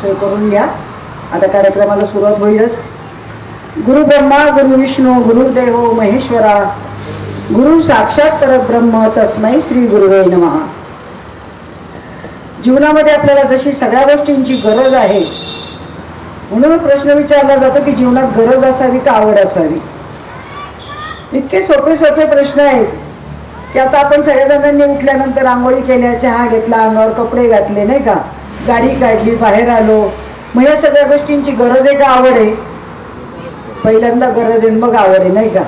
सोय करून घ्या. आता कार्यक्रमाला सुरुवात होईलच. गुरु ब्रह्मा गुरु विष्णू गुरुदेव महेश्वरा गुरु साक्षात ब्रह्म तस्मै श्री गुरुवे नमः. जीवनामध्ये आपल्याला जशी सगळ्या गोष्टींची गरज आहे म्हणून प्रश्न विचारला जातो की जीवनात गरज असावी का आवड असावी? इतके सोपे सोपे प्रश्न आहेत की आता आपण सगळ्या जणांनी उठल्यानंतर आंघोळी केल्या चहा घेतला अंगावर कपडे घातले नाही का? गाडी काढली बाहेर आलो. मग या सगळ्या गोष्टींची गरज आहे का? आवड आहे. पहिल्यांदा गरज आहे मग आवड आहे नाही का?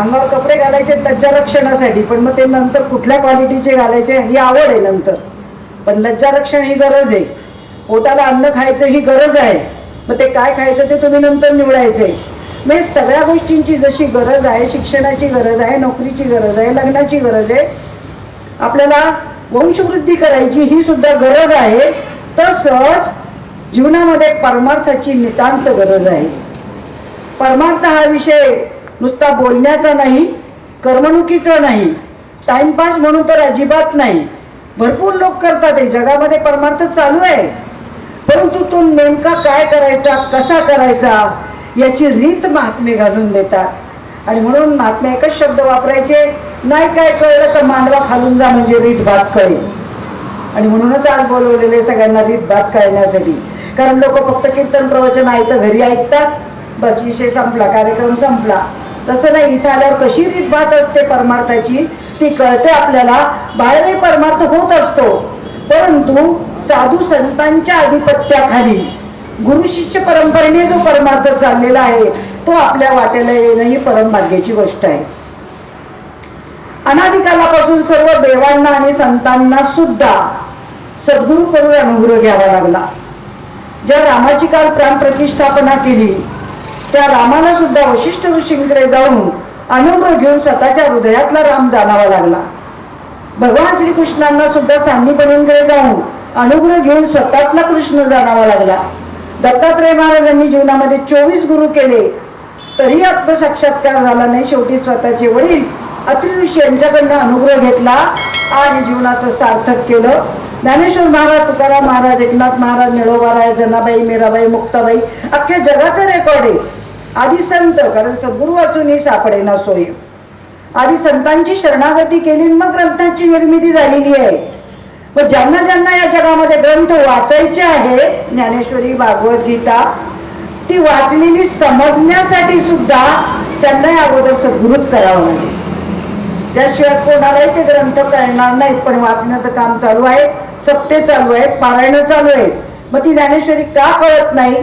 अंगावर कपडे घालायचे लज्जा रक्षणासाठी पण मग ते नंतर कुठल्या क्वालिटीचे घालायचे ही आवड आहे नंतर. पण लज्जा रक्षण ही गरज आहे. पोटाला अन्न खायचं ही गरज आहे. मग ते काय खायचं ते तुम्ही नंतर निवडायचे. म्हणजे सगळ्या गोष्टींची जशी गरज आहे शिक्षणाची गरज आहे नोकरीची गरज आहे लग्नाची गरज आहे आपल्याला वंशवृद्धी करायची ही सुद्धा गरज आहे. तसंच जीवनामध्ये परमार्थाची नितांत गरज आहे. परमार्थ हा विषय नुसता बोलण्याचा नाही करमणुकीचा नाही टाइमपास म्हणून तर अजिबात नाही. भरपूर लोक करतात हे जगामध्ये परमार्थ चालू आहे. परंतु तो नेमका काय करायचा कसा करायचा याची रीत महात्मे घालून देतात. आणि म्हणून महात्मा एकच शब्द वापरायचे नाही काय कळलं तर मांडवा खालून जा म्हणजे रीत भात कळेल. आणि म्हणूनच आज बोलवलेले सगळ्यांना रीत भात कळण्यासाठी. कारण लोक फक्त कीर्तन प्रवचन ऐकतं घरी ऐकतात बस विषय संपला कार्यक्रम संपला. तसं नाही इथं आल्यावर कशी रीत भात असते परमार्थाची ती कळते आपल्याला. बाहेरही परमार्थ होत असतो परंतु साधू संतांच्या आधिपत्याखाली गुरु शिष्य परंपरेने जो परमार्थ चाललेला आहे तो आपल्या वाट्याला येणं ही परमभाग्याची गोष्ट आहे. अनादिकालापासून सर्व देवांना आणि संतांना सुद्धा सद्गुरू करून अनुग्रह घ्यावा लागला. ज्या रामाची काल प्राण प्रतिष्ठापना केली त्या रामाला सुद्धा वशिष्ठ ऋषींकडे जाऊन अनुग्रह घेऊन स्वतःच्या हृदयातला राम जाणावा लागला. भगवान श्रीकृष्णांना सुद्धा सांदीपणींकडे जाऊन अनुग्रह घेऊन स्वतःतला कृष्ण जाणावा लागला. दत्तात्रय महाराजांनी जीवनामध्ये चोवीस गुरु केले. तरी आत्मसाक्षात्कार झाला नाही शेवटी स्वतःचे वडील अत्रि ऋषी यांच्याकडनं अनुग्रह घेतला आणि जीवनाचं सार्थक केलं. ज्ञानेश्वर महाराज तुकाराम महाराज एकनाथ महाराज निळोबाराय जनाबाई मीराबाई मुक्ताबाई अख्ख्या जगाचं रेकॉर्ड आहे. आधी संत कारण सद्गुरू वाचूनही सापडे ना सोय. आधी संतांची शरणागती केली मग ग्रंथांची निर्मिती झालेली आहे. मग ज्यांना ज्यांना या जगामध्ये ग्रंथ वाचायचे आहे ज्ञानेश्वरी भागवत गीता ती वाचलेली समजण्यासाठी सुद्धा त्यांना अगोदर सद्गुरूच करावं लागेल. त्याशिवाय कोणालाही ते ग्रंथ कळणार नाहीत पण वाचण्याचं काम चालू आहे सप्ते चालू आहेत पारायण चालू आहेत मग ती ज्ञानेश्वरी का कळत नाही?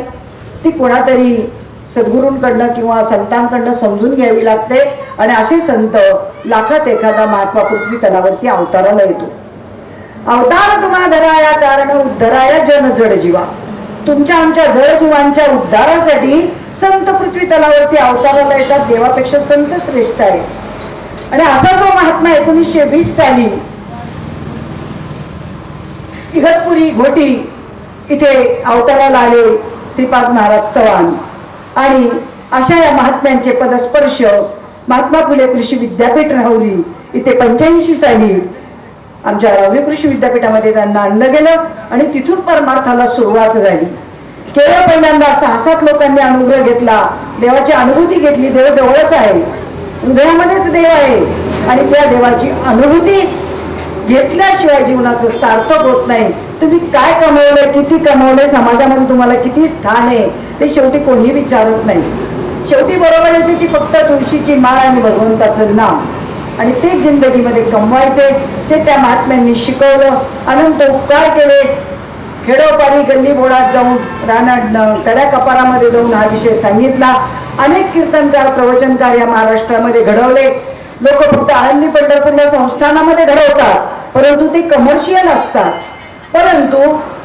ती कोणातरी सद्गुरूंकडनं किंवा संतांकडनं समजून घ्यावी लागते आणि असे संत लाखात एखादा महात्मा पृथ्वी तलावरती अवताराला येतो. अवतार तुम्हा धराया कारण उद्धराया जन जड जीवा. तुमच्या आमच्या जळजीवांच्या उद्धारासाठी संत पृथ्वी तलावरती अवताराला येतात देवापेक्षा संत श्रेष्ठ आहे आणि असा जो महात्मा एकोणीसशे वीस साली इगतपुरी घोटी इथे अवताराला आले श्रीपाद महाराज चव्हाण. आणि अशा या महात्म्यांचे पदस्पर्श महात्मा फुले कृषी विद्यापीठ राहुरी इथे पंच्याऐंशी साली आमच्या राहुरी कृषी विद्यापीठामध्ये त्यांना आणलं गेलं आणि तिथून परमार्थाला सुरुवात झाली. केवळ पहिल्यांदा सहा सात लोकांनी अनुग्रह घेतला देवाची अनुभूती घेतली देव जवळच आहे. हृदयामध्येच देव आहे आणि त्या देवाची अनुभूती घेतल्याशिवाय जीवनाचं सार्थक होत नाही. तुम्ही काय कमवलंय किती कमवले समाजामध्ये तुम्हाला किती स्थान आहे ते शेवटी कोणी विचारत नाही. शेवटी बरोबर येते ती फक्त तुळशीची माळ आणि भगवंताचं नाव आणि ते जिंदगीमध्ये कमवायचे ते त्या महात्म्यांनी शिकवलं. अनंत उपकार केले. खेडोपाडी गल्ली बोळात जाऊन रानात कड्या कपारामध्ये जाऊन हा विषय सांगितला. अनेक कीर्तनकार प्रवचनकार या महाराष्ट्रामध्ये घडवले. लोक फक्त आळंदी पंढरपूरला संस्थानामध्ये घडवतात परंतु ते कमर्शियल असतात. परंतु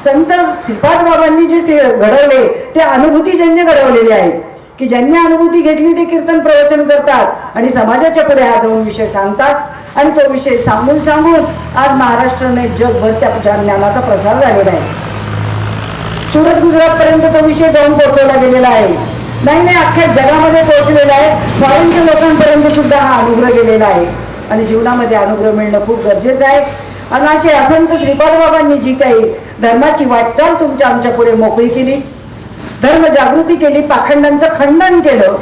संत श्रीपाद बाबांनी जे घडवले ते अनुभूतीजन्य घडवलेले आहेत. की ज्यांनी अनुभूती घेतली ते कीर्तन प्रवचन करतात आणि समाजाच्या पुढे हा जाऊन विषय सांगतात. आणि तो विषय सांगून सांगून आज महाराष्ट्राने जगभर त्या ज्ञानाचा प्रसार झालेला आहे. सुरत गुजरातपर्यंत तो विषय जाऊन पोहोचवला गेलेला आहे. नाही नाही अख्ख्या जगामध्ये पोहोचलेला आहे. फॉरेनच्या लोकांपर्यंत सुद्धा हा अनुग्रह गेलेला आहे. आणि जीवनामध्ये अनुग्रह मिळणं खूप गरजेचं आहे. आणि असे असंत श्रीपाद बाबांनी जी काही धर्माची वाटचाल तुमच्या आमच्या पुढे मोकळी केली धर्म जागृती केली पाखंडांचं खंडन केलं.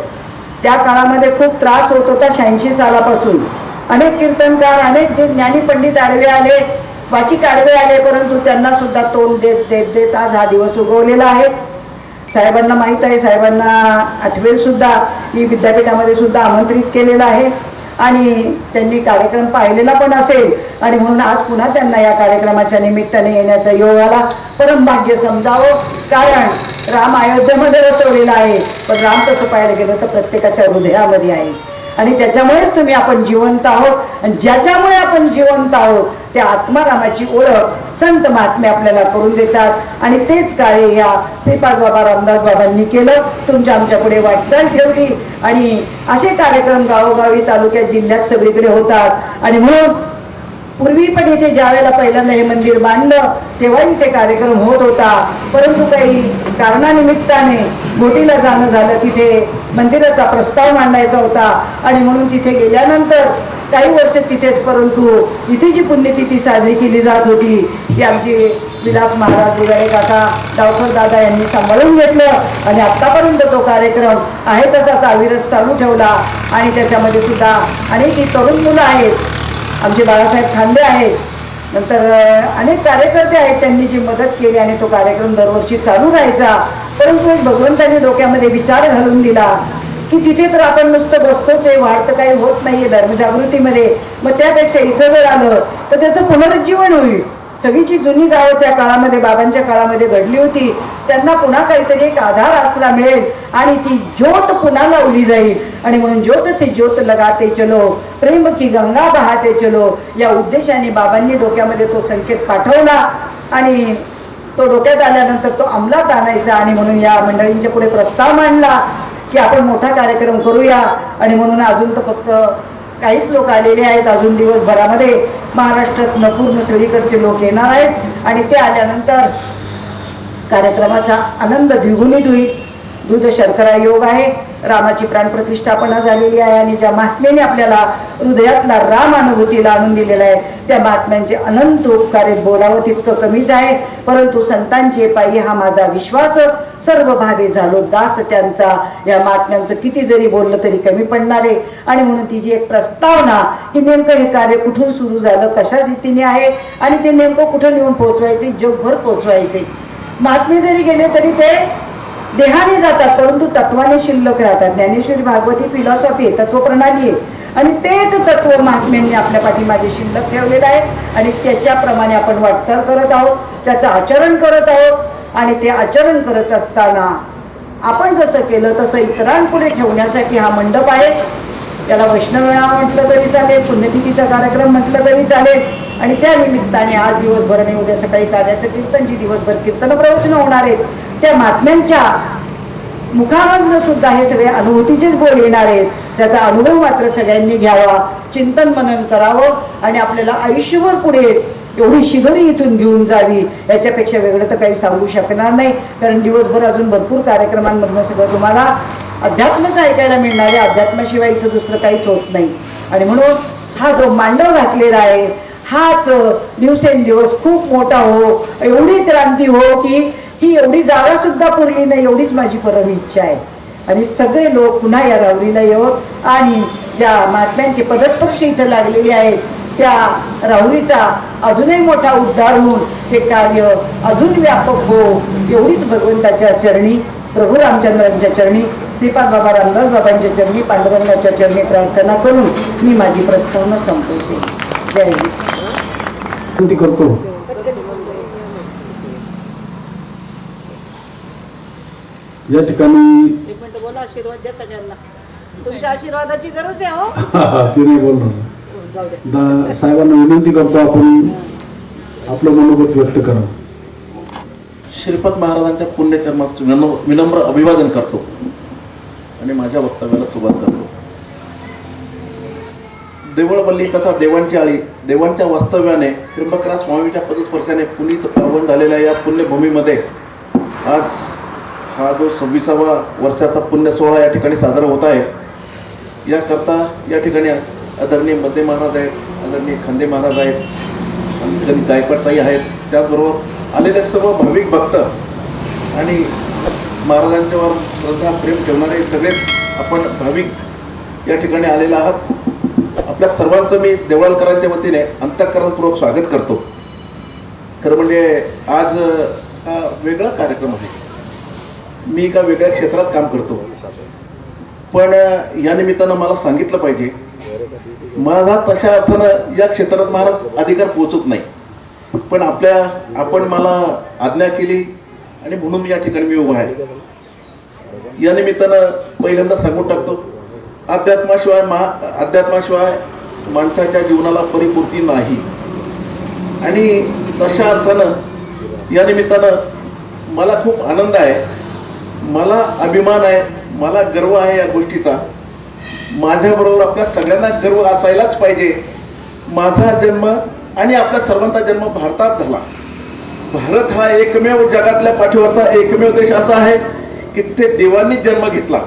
त्या काळामध्ये खूप त्रास होत होता शहाऐंशी सालापासून. अनेक कीर्तनकार अनेक जे ज्ञानी पंडित आडवे आले वाचिक आडवे आले परंतु त्यांना सुद्धा तोंड देत देत देत आज हा दिवस उगवलेला आहे. साहेबांना माहीत आहे साहेबांना आठवेल सुद्धा मी विद्यापीठामध्ये सुद्धा आमंत्रित केलेलं आहे. आणि त्यांनी कार्यक्रम पाहिलेला पण असेल. आणि म्हणून आज पुन्हा त्यांना या कार्यक्रमाच्या निमित्ताने येण्याचा योग आला. परम भाग्य समजावं. कारण राम अयोध्येमध्ये बसवलेला आहे. पण राम तसं पाहायला गेलं तर प्रत्येकाच्या हृदयामध्ये आहे. आणि त्याच्यामुळेच तुम्ही आपण जिवंत आहोत. आणि ज्याच्यामुळे आपण जिवंत आहोत त्या आत्मारामाची ओळख संत महात्मे आपल्याला करून देतात. आणि तेच कार्य या श्रीपाद बाबा रामदास बाबांनी केलं. तुमच्या आमच्या पुढे वाटचाल ठेवली. आणि असे कार्यक्रम गावोगावी तालुक्यात जिल्ह्यात सगळीकडे होतात. आणि म्हणून पूर्वी पण इथे ज्या वेळेला पहिल्यांदा हे मंदिर बांधलं तेव्हा इथे कार्यक्रम होत होता. परंतु काही कारणानिमित्ताने बोटीला जाणं झालं. तिथे मंदिराचा प्रस्ताव मांडायचा होता. आणि म्हणून तिथे गेल्यानंतर काही वर्ष तिथेच परंतु इथे जी पुण्यतिथी साजरी केली जात होती ती आमची विलास महाराज दुराळे काका डावकर दादा यांनी सांभाळून घेतलं. आणि आत्तापर्यंत तो कार्यक्रम आहे तसाच अविरत चालू ठेवला. आणि त्याच्यामध्ये सुद्धा अनेक ही तरुण मुलं आहेत. आमचे बाळासाहेब खांदे आहेत. नंतर अनेक कार्यकर्ते आहेत त्यांनी जी मदत केली आणि तो कार्यक्रम दरवर्षी चालू राहायचा. परंतु एक डोक्यामध्ये विचार घालून दिला की तिथे तर आपण नुसतं बसतोच आहे वाढतं काही होत नाही आहे धर्मजागृतीमध्ये. मग त्यापेक्षा इथं जर आलं तर त्याचं पुनरुज्जीवन होईल. सगळी जी जुनी गावं त्या काळामध्ये बाबांच्या काळामध्ये घडली होती. त्यांना पुन्हा काहीतरी एक आधार असला मिळेल आणि ती ज्योत पुन्हा लावली जाईल. आणि म्हणून ज्योत से ज्योत लगाते चलो प्रेम की गंगा बहाते चलो. या उद्देशाने बाबांनी डोक्यामध्ये तो संकेत पाठवला. आणि तो डोक्यात आल्यानंतर तो अंमलात आणायचा आणि म्हणून या मंडळींच्या पुढे प्रस्ताव मांडला की आपण मोठा कार्यक्रम करूया. आणि म्हणून अजून तर फक्त काहीच लोक आलेले आहेत अजून दिवसभरामध्ये. महाराष्ट्रातनं पूर्ण सगळीकडचे लोक येणार आहेत. आणि ते आल्यानंतर कार्यक्रमाचा आनंद द्विगुणित होईल. दूध शर्करा योग आहे. रामाची प्राणप्रतिष्ठापना झालेली आहे आणि ज्या महात्म्याने आपल्याला हृदयातला राम अनुभूतीला आणून दिलेला आहे त्या महात्म्यांचे अनंत उपकार बोलावं तितकं कमीच आहे. परंतु संतांचे पायी हा माझा विश्वास सर्व भावे झालो. दास त्यांचा या महात्म्यांचं किती जरी बोललं तरी कमी पडणार आहे. आणि म्हणून तिची एक प्रस्तावना की नेमकं हे कार्य कुठून सुरू झालं कशा रीतीने आहे आणि ते नेमकं कुठं नेऊन पोहोचवायचे जगभर पोहोचवायचे. महात्मे जरी गेले तरी ते देहाने जातात परंतु तत्वाने शिल्लक राहतात. ज्ञानेश्वरी भागवती फिलॉसॉफी आहे तत्वप्रणाली आहे. आणि तेच तत्व महात्म्यांनी आपल्या पाठीमागे शिल्लक ठेवलेलं आहे. आणि त्याच्याप्रमाणे आपण वाटचाल करत आहोत त्याचं आचरण करत आहोत. आणि ते आचरण करत असताना आपण जसं केलं तसं इतरांपुढे ठेवण्यासाठी हा मंडप आहे. त्याला वैष्णवमेळा म्हटलं तरी चालेल पुण्यतिथीचा कार्यक्रम म्हटलं तरी चालेल. आणि त्या निमित्ताने आज दिवसभर आणि उद्या सकाळी कार्याचं कीर्तन जी दिवसभर कीर्तन प्रवचन होणार आहेत त्या महात्म्यांच्या मुखामधनं सुद्धा हे सगळे अनुभूतीचेच बोल येणार आहेत. त्याचा अनुभव मात्र सगळ्यांनी घ्यावा चिंतन मनन करावं आणि आपल्याला आयुष्यभर पुढे एवढी शिगरी इथून घेऊन जावी याच्यापेक्षा वेगळं तर काही सांगू शकणार नाही. कारण दिवसभर अजून भरपूर कार्यक्रमांमधनं सगळं तुम्हाला अध्यात्मच ऐकायला मिळणार आहे. अध्यात्माशिवाय इथं दुसरं काहीच होत नाही. आणि म्हणून हा जो मांडव घातलेला आहे हाच दिवसेंदिवस खूप मोठा हो. एवढी क्रांती हो की ही एवढी जागा सुद्धा पुरली नाही एवढीच माझी परम इच्छा आहे. आणि सगळे लोक पुन्हा या राहुरीला येवत आणि ज्या महात्म्यांचे पदस्पर्श इथं लागलेले आहेत त्या राहुरीचा अजूनही मोठा उद्धार होऊन हे कार्य अजून व्यापक हो एवढीच भगवंताच्या चरणी प्रभू रामचंद्रांच्या चरणी श्रीपाद बाबा रामदास बाबांच्या चरणी पांडुरंगाच्या चरणी प्रार्थना करून मी माझी प्रस्तावना संपवते. विनंती करतो या ठिकाणी एक मिनिट बोला आशीर्वाद द्या सगळ्यांना. तुमच्या आशीर्वादाची गरज आहे हो. ते नाही बोलणार. जाऊ दे. दा- साहेबांना विनंती करतो आपण आपलं मनोगत व्यक्त करा. श्रीपाद महाराजांच्या पुण्यचरणास विनम्र विनम्र अभिवादन करतो. आणि माझ्या वक्तव्याला सुरुवात करतो. देवळवल्ली तथा देवांची आळी देवांच्या वास्तव्याने त्र्यंबकराज स्वामीच्या पदस्पर्शाने पुनीत पावन झालेल्या या पुण्यभूमीमध्ये आज हा जो सव्वीसावा वर्षाचा पुण्य सोहळा या ठिकाणी साजरा होत आहे. याकरता या ठिकाणी आदरणीय मध्य महाराज आहेत आदरणीय खंदे महाराज आहेत आणि गायकवाडताई आहेत त्याचबरोबर आलेले सर्व भाविक भक्त आणि महाराजांच्यावर श्रद्धा प्रेम ठेवणारे सगळेच आपण भाविक या ठिकाणी आलेले आहात. आपल्या सर्वांचं मी देवळालकरांच्या वतीने अंतःकरणपूर्वक स्वागत करतो. खरं म्हणजे आज हा वेगळा कार्यक्रम आहे. मी एका वेगळ्या क्षेत्रात काम करतो. पण या निमित्तानं मला सांगितलं पाहिजे माझा तशा अर्थानं या क्षेत्रात मला अधिकार पोहोचत नाही. पण आपल्या आपण मला आज्ञा केली आणि म्हणून या ठिकाणी मी उभा आहे. या निमित्तानं पहिल्यांदा सांगून टाकतो अध्यात्माशिवाय महा अध्यात्माशिवाय माणसाच्या जीवनाला परिपूर्ती नाही. आणि तशा अर्थानं या निमित्तानं मला खूप आनंद आहे मला अभिमान आहे मला गर्व आहे या गोष्टीचा. माझ्याबरोबर आपल्या सगळ्यांना गर्व असायलाच पाहिजे. माझा जन्म आणि आपल्या सर्वांचा जन्म भारतात झाला. भारत हा एकमेव जगातल्या पाठीवरचा एकमेव देश असा आहे की तिथे देवांनी जन्म घेतला.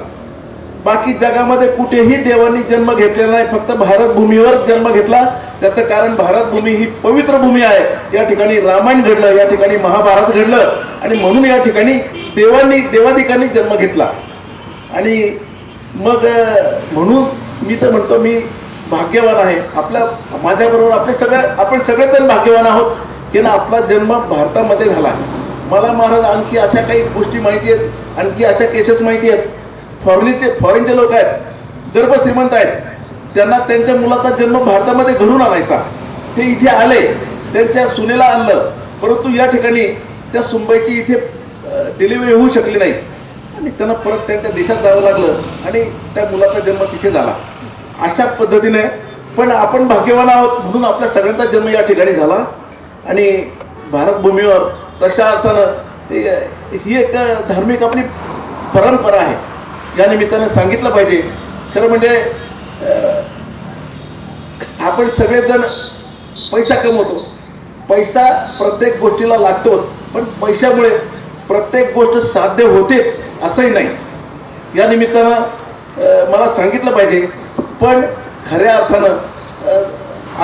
बाकी जगामध्ये कुठेही देवांनी जन्म घेतलेला नाही फक्त भारत भूमीवर जन्म घेतला. त्याचं कारण भारत भूमी ही पवित्र भूमी आहे. या ठिकाणी रामायण घडलं या ठिकाणी महाभारत घडलं आणि म्हणून या ठिकाणी देवांनी देवाधिकांनी जन्म घेतला. आणि मग म्हणून मी तर म्हणतो मी भाग्यवान आहे. आपल्या माझ्याबरोबर आपले सगळे आपण सगळेजण भाग्यवान आहोत की ना आपला जन्म भारतामध्ये झाला. मला महाराज आणखी अशा काही गोष्टी माहिती आहेत? आणखी अशा केसेस माहिती आहेत? फॉरेनचे फॉरेनचे लोक आहेत. गर्भ श्रीमंत आहेत. त्यांना त्यांच्या मुलाचा जन्म भारतामध्ये घडून आणायचा. ते इथे आले. त्यांच्या सुनेला आणलं. परंतु या ठिकाणी त्या सुंबईची इथे डिलिव्हरी होऊ शकली नाही. आणि त्यांना परत त्यांच्या देशात जावं लागलं आणि त्या मुलाचा जन्म तिथे झाला. अशा पद्धतीने पण आपण भाग्यवान आहोत म्हणून आपल्या सगळ्यांचा जन्म या ठिकाणी झाला. आणि भारतभूमीवर तशा अर्थानं ही एक धार्मिक आपली परंपरा आहे. या निमित्तानं सांगितलं पाहिजे. खरं म्हणजे आपण सगळेजण पैसा कमवतो. पैसा प्रत्येक गोष्टीला लागतो पण पैशामुळे प्रत्येक गोष्ट साध्य होतेच असंही नाही. या निमित्तानं मला सांगितलं पाहिजे पण खऱ्या अर्थानं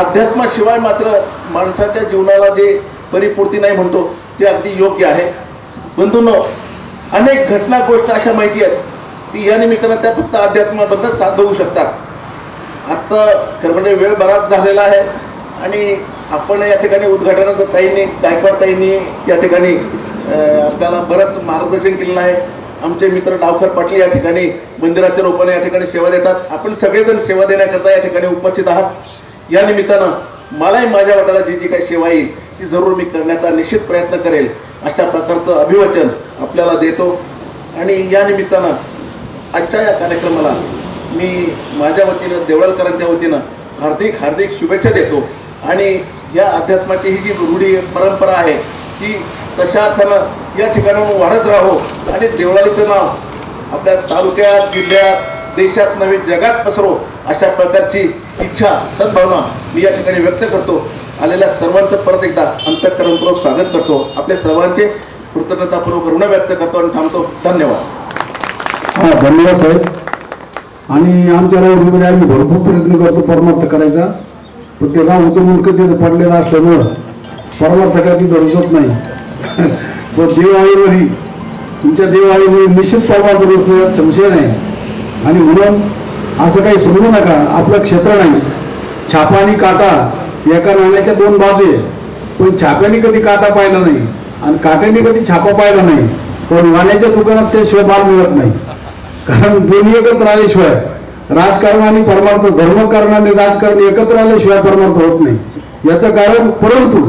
अध्यात्माशिवाय मात्र माणसाच्या जीवनाला जे परिपूर्ती नाही म्हणतो ते अगदी योग्य आहे. बंधूंनो अनेक घटना गोष्ट अशा माहिती आहेत. ती या निमित्तानं त्या फक्त अध्यात्माबद्दल साध्य होऊ शकतात. आत्ता खरं म्हणजे वेळ बराच झालेला आहे आणि आपण या ठिकाणी उद्घाटनाचं ताईंनी गायकवाड ताईंनी या ठिकाणी आपल्याला बरंच मार्गदर्शन केलेलं आहे. आमचे मित्र डावखर पाटील या ठिकाणी मंदिराच्या रूपाने या ठिकाणी सेवा देतात. आपण सगळेजण सेवा देण्याकरता या ठिकाणी उपस्थित आहात. या निमित्तानं मलाही माझ्या वाट्याला जी जी काही सेवा येईल ती जरूर मी करण्याचा निश्चित प्रयत्न करेल अशा प्रकारचं अभिवचन आपल्याला देतो. आणि या निमित्तानं आजच्या या कार्यक्रमाला मी माझ्या वतीनं देवळकरांच्या वतीनं हार्दिक हार्दिक शुभेच्छा देतो. आणि या अध्यात्माची ही जी रूढी परंपरा आहे ती तशा अर्थानं या ठिकाणाहून वाढत राहो. आणि देवळालीचं नाव आपल्या तालुक्यात जिल्ह्यात देशात नव्हे जगात पसरो अशा प्रकारची इच्छा सद्भावना मी या ठिकाणी व्यक्त करतो. आलेल्या सर्वांचं परत एकदा अंतःकरणपूर्वक स्वागत करतो. आपल्या सर्वांचे कृतज्ञतापूर्वक ऋण व्यक्त करतो आणि थांबतो. धन्यवाद. हा धन्यवाद साहेब. आणि आमच्या राहुरीमध्ये आम्ही भरपूर प्रयत्न करतो परमार्थ करायचा. पण ते राहूचं मुलकं तिथं पडलेलं असल्यामुळं परमार्थ काय तिथं रुजत नाही. तो देवाळीमध्ये तुमच्या देवाळीमध्ये निश्चित परमार्थ रुजत संशय नाही. आणि म्हणून असं काही समजू नका. आपलं क्षेत्र नाही. छापा आणि काटा एका नाण्याच्या दोन बाजू आहे. पण छाप्याने कधी काटा पाहिला नाही. आणि काट्याने कधी छापा पाहिला नाही. पण नाण्याच्या दुकानात ते शिवाय मिळत नाही. कारण दोन्ही एकत्र आल्याशिवाय राजकारण आणि परमार्थ धर्मकारण आणि राजकारण एकत्र आल्याशिवाय परमार्थ होत नाही. याचं कारण परंतु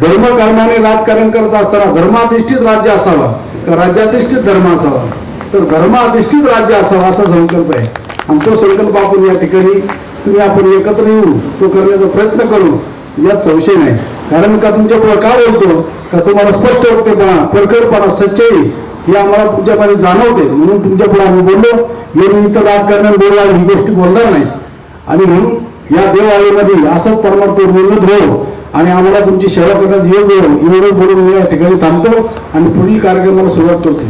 धर्मकारणाने राजकारण करत असताना धर्माधिष्ठित राज्य असावा का राज्याधिष्ठित धर्म असावा? तर धर्माधिष्ठित राज्य असावा असा संकल्प आहे. आणि तो संकल्प आपण या ठिकाणी तुम्ही आपण एकत्र येऊन तो करण्याचा प्रयत्न करू यात संशय नाही. कारण का तुमच्यापुढे का बोलतो? का तुम्हाला स्पष्ट वक्तेपणा परकटपणा सच्चाई हे आम्हाला तुमच्याकडे जाणवते. म्हणून तुमच्यापुढे आम्ही बोललो. हे मी इथं राजकारणात ही गोष्टी बोलणार नाही. आणि म्हणून या देववाळीमध्ये असंच परमार्थ निर्मित हो आणि आम्हाला तुमची सेवा करण्यात योग्य हो एवढं बोलून मी या ठिकाणी थांबतो आणि पुढील कार्यक्रमाला सुरुवात करतो.